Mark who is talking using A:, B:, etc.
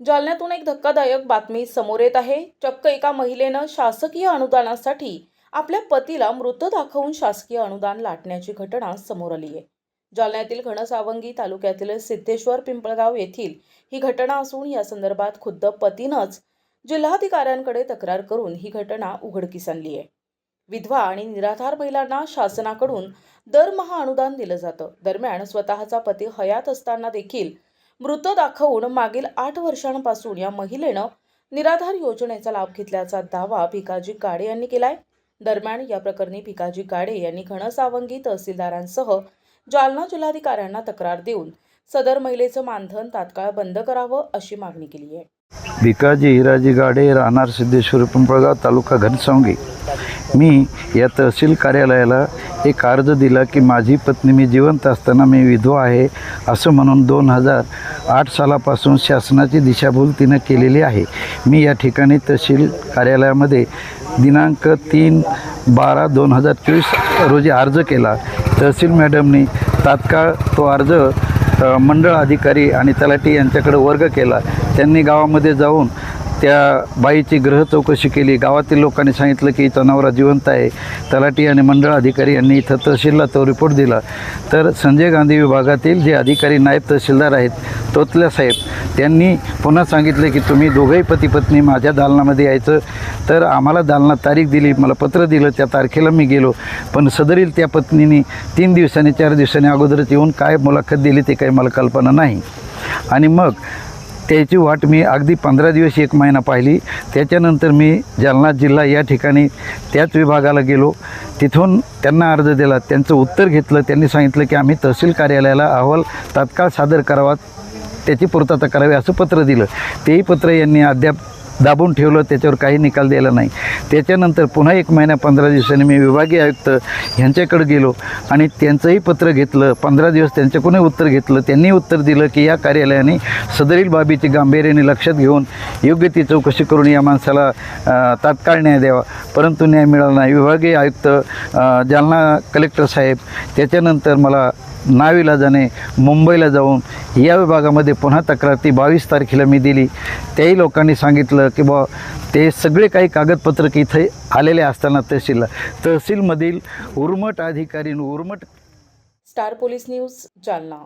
A: जालन्यातून एक धक्कादायक बातमी समोर येत आहे. चक्क एका महिलेनं शासकीय अनुदानासाठी आपल्या पतीला मृत दाखवून शासकीय अनुदान लाटण्याची घटना समोर आली आहे. जालन्यातील घनसावंगी तालुक्यातील सिद्धेश्वर पिंपळगाव येथील ही घटना असून या संदर्भात खुद्द पतीनंच जिल्हाधिकाऱ्यांकडे तक्रार करून ही घटना उघडकीस आणली आहे. विधवा आणि निराधार महिलांना शासनाकडून दरमहा अनुदान दिलं जातं. दरम्यान स्वतःचा पती हयात असताना देखील मृत दाखवून मागील आठ वर्षांपासून या महिलेनं निराधार योजनेचा लाभ घेतल्याचा दावा भिकाजी काडे यांनी केलाय. दरम्यान या प्रकरणी भिकाजी काडे यांनी घनसावंगी तहसीलदारांसह जालना जिल्हाधिकाऱ्यांना तक्रार देऊन सदर महिलेचं मानधन तात्काळ बंद करावं अशी मागणी केली आहे.
B: भिकाजी हिराजी गाडे राहणार सिद्धेश्वर पिंपळगाव तालुका घनसावंगी. मी या तहसील कार्यालयाला एक अर्ज दिला की माझी पत्नी मी जिवंत असताना मी विधवा आहे असं म्हणून दोन हजार आठ सालापासून शासनाची दिशाभूल तिनं केलेली आहे. मी या ठिकाणी तहसील कार्यालयामध्ये दिनांक तीन बारा दोन हजार चोवीस रोजी अर्ज केला. तहसील मॅडमनी तात्काळ तो अर्ज मंडळ अधिकारी आणि तलाठी यांच्याकडे वर्ग केला. त्यांनी गावामध्ये जाऊन त्या बाईची ग्रह चौकशी केली. गावातील लोकांनी सांगितलं की हिचा नवरा जिवंत आहे. तलाठी आणि मंडळ अधिकारी यांनी इथं तहसीलला तो रिपोर्ट दिला. तर संजय गांधी विभागातील जे अधिकारी नायब तहसीलदार आहेत तोतल्या साहेब त्यांनी पुन्हा सांगितलं की तुम्ही दोघंही पती पत्नी माझ्या दालनामध्ये यायचं. तर आम्हाला दालनात तारीख दिली मला पत्र दिलं त्या तारखेला मी गेलो. पण सदरील त्या पत्नीने तीन दिवसांनी चार दिवसांनी अगोदरच येऊन काय मुलाखत दिली ते काही मला कल्पना नाही. आणि मग त्याची वाट मी अगदी पंधरा दिवस एक महिना पाहिली. त्याच्यानंतर मी जालना जिल्हा या ठिकाणी त्याच विभागाला गेलो. तिथून त्यांना अर्ज दिला. त्यांचं उत्तर घेतलं. त्यांनी सांगितलं की आम्ही तहसील कार्यालयाला अहवाल तात्काळ सादर करावा. त्याची पूर्तता करावी असं पत्र दिलं. तेही पत्र यांनी अद्याप दाबून ठेवलं त्याच्यावर काही निकाल दिला नाही. त्याच्यानंतर पुन्हा एक महिना पंधरा दिवसांनी मी विभागीय आयुक्त ह्यांच्याकडे गेलो आणि त्यांचंही पत्र घेतलं. पंधरा दिवस त्यांच्याकडूनही उत्तर घेतलं? त्यांनी उत्तर दिलं की या कार्यालयाने सदरील बाबीची गांभीर्याने लक्षात घेऊन योग्य ती चौकशी करून या माणसाला तात्काळ न्याय द्यावा. परंतु न्याय मिळाला नाही. विभागीय आयुक्त जालना कलेक्टर साहेब त्याच्यानंतर मला नाविलाजाने मुंबईला जाऊन या विभागामध्ये पुन्हा तक्रार ती बावीस तारखेला मी दिली. त्याही लोकांनी सांगितलं की बा ते सगळे काही कागदपत्र इथे आलेले असताना तहसीलला तहसीलमधील उर्मट अधिकारी उर्मट
A: स्टार पोलीस न्यूज जालना.